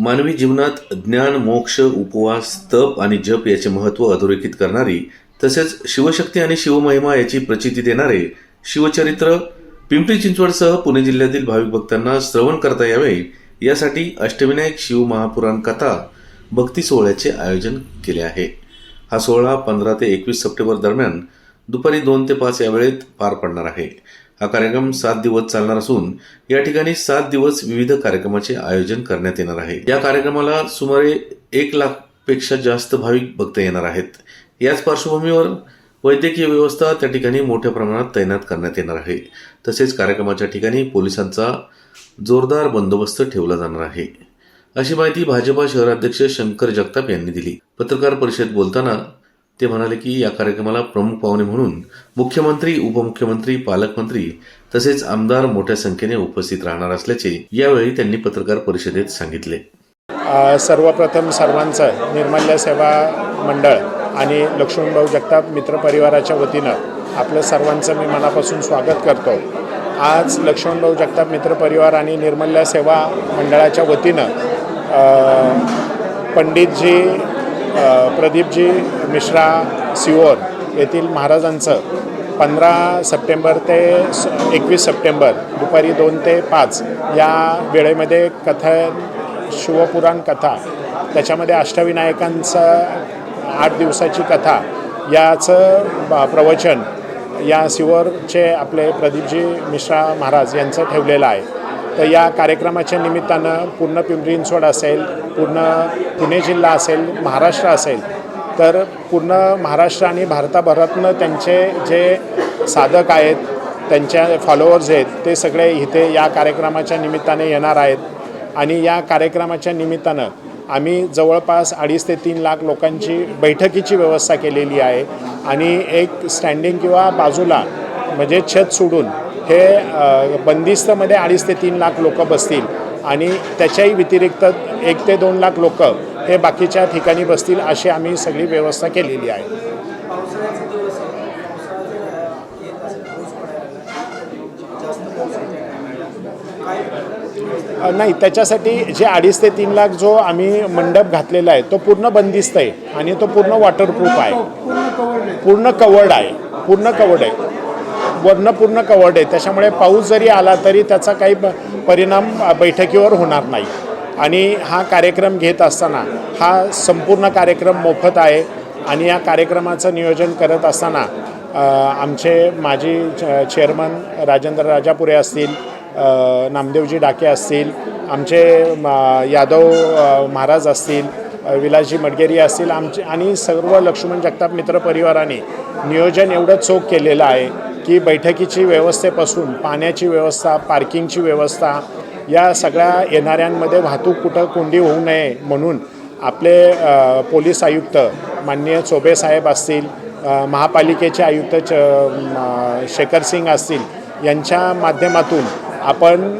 मानवी जीवनात ज्ञान मोक्ष उपवास तप आणि जप याचे महत्त्व अधोरेखित करणारी तसेच शिवशक्ती आणि शिवमहिमा याची प्रचिती देणारे शिवचरित्र पिंपरी चिंचवडसह पुणे जिल्ह्यातील भाविक भक्तांना श्रवण करता यावे यासाठी अष्टविनायक शिव महापुराण कथा भक्ती सोहळ्याचे आयोजन केले आहे. हा सोहळा पंधरा ते एकवीस सप्टेंबर दरम्यान दुपारी दोन ते पाच या वेळेत पार पडणार आहे. हा कार्यक्रम सात दिवस चालणार असून या ठिकाणी सात दिवस विविध कार्यक्रमाचे आयोजन करण्यात येणार आहे. या कार्यक्रमाला सुमारे एक लाखपेक्षा जास्त भाविक भक्त येणार आहेत. याच पार्श्वभूमीवर वैद्यकीय व्यवस्था त्या ठिकाणी मोठ्या प्रमाणात तैनात करण्यात येणार आहे. तसेच कार्यक्रमाच्या ठिकाणी पोलिसांचा जोरदार बंदोबस्त ठेवला जाणार आहे. अशी माहिती भाजपा शहराध्यक्ष शंकर जगताप यांनी दिली. पत्रकार परिषद बोलताना ते म्हणाले की या कार्यक्रमाला प्रमुख पाहुणे म्हणून मुख्यमंत्री उपमुख्यमंत्री पालकमंत्री तसेच आमदार मोठ्या संख्येने उपस्थित राहणार असल्याचे यावेळी त्यांनी पत्रकार परिषदेत सांगितले. सर्वप्रथम सर्वांचं निर्मल्य सेवा मंडळ आणि लक्ष्मणभाऊ जगताप मित्रपरिवाराच्या वतीनं आपलं सर्वांचं मी मनापासून स्वागत करतो. आज लक्ष्मणभाऊ जगताप मित्रपरिवार आणि निर्मल्य सेवा मंडळाच्या वतीनं पंडितजी प्रदीपजी मिश्रा सिओर येथील महाराजांचं पंधरा सप्टेंबर ते एकवीस सप्टेंबर दुपारी दोन ते पाच या वेळेमध्ये कथा शिवपुराण कथा त्याच्यामध्ये अष्टविनायकांचं आठ दिवसाची कथा याचं प्रवचन या सिवरचे आपले प्रदीपजी मिश्रा महाराज यांचं ठेवलेलं आहे. तर या कार्यक्रमाच्या निमित्तानं पूर्ण पिंपरी चिंचवड असेल पूर्ण पुणे जिल्हा असेल महाराष्ट्र असेल तर पूर्ण महाराष्ट्र आणि भारताभरातनं त्यांचे जे साधक आहेत त्यांच्या फॉलोअर्स आहेत ते सगळे इथे या कार्यक्रमाच्या निमित्ताने येणार आहेत. आणि या कार्यक्रमाच्या निमित्तानं आम्ही जवळपास अडीच ते तीन लाख लोकांची बैठकीची व्यवस्था केलेली आहे. आणि एक स्टँडिंग किंवा बाजूला म्हणजे छत सोडून हे बंदिस्तमध्ये अडीच ते तीन लाख लोक बसतील आणि त्याच्याही व्यतिरिक्त एक ते दोन लाख लोक हे बाकीच्या ठिकाणी बसतील अशी आम्ही सगळी व्यवस्था केलेली आहे. नाही त्याच्यासाठी जे अडीच ते तीन लाख जो आम्ही मंडप घातलेला आहे तो पूर्ण बंदिस्त आहे आणि तो पूर्ण वॉटरप्रूफ आहे. पूर्ण कवर्ड आहे. पूर्ण कवर्ड आहे. वर्णपूर्ण पूर्ण कवर्ड आहे. त्याच्यामुळे पाऊस जरी आला तरी त्याचा काही प- परिणाम बैठकीवर होणार नाही. आणि हा कार्यक्रम घेत असताना हा संपूर्ण कार्यक्रम मोफत आहे आणि या कार्यक्रमाचं नियोजन करत असताना आमचे माजी च- चेअरमन राजेंद्र राजापुरे असतील नामदेवजी डाके असतील आमचे म, यादव महाराज असतील विलासजी मडगेरी असतील आमचे आणि सर्व लक्ष्मण जगताप मित्र परिवाराने नियोजन एवढं चोख केलेलं आहे की बैठकीची व्यवस्थेपासून पाण्याची व्यवस्था पार्किंगची व्यवस्था या सगळ्या येणाऱ्यांमध्ये वाहतूक कुठं कोंडी होऊ नये म्हणून आपले पोलीस आयुक्त माननीय चोबे साहेब असतील महापालिकेचे आयुक्त च शेखर सिंग असतील यांच्या माध्यमातून आपण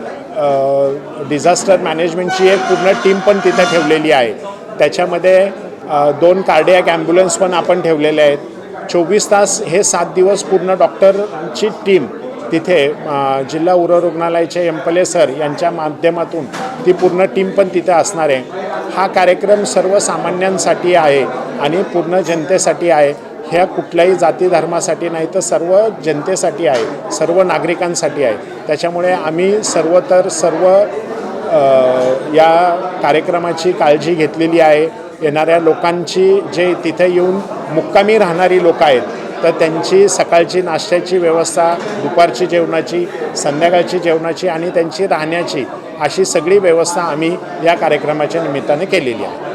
डिझास्टर मॅनेजमेंटची एक पूर्ण टीम पण तिथे ठेवलेली आहे. त्याच्यामध्ये दोन कार्डियाक ॲम्ब्युलन्स पण आपण ठेवलेले आहेत. चोवीस तास हे सात दिवस पूर्ण डॉक्टरची टीम तिथे जिल्हा उर रुग्णालयाचे एम्पले सर यांच्या माध्यमातून ती पूर्ण टीम पण तिथे असणार आहे. हा कार्यक्रम सर्वसामान्यांसाठी आहे आणि पूर्ण जनतेसाठी आहे. ह्या कुठल्याही जाती धर्मासाठी नाही तर सर्व जनतेसाठी आहे सर्व नागरिकांसाठी आहे. त्याच्यामुळे आम्ही सर्व तर सर्व या कार्यक्रमाची काळजी घेतलेली आहे. येणाऱ्या लोकांची जे तिथे येऊन मुक्कामी राहणारी लोक आहेत तर त्यांची सकाळची नाश्त्याची व्यवस्था दुपारची जेवणाची संध्याकाळची जेवणाची आणि त्यांची राहण्याची अशी सगळी व्यवस्था आम्ही या कार्यक्रमाच्या निमित्ताने केलेली आहे.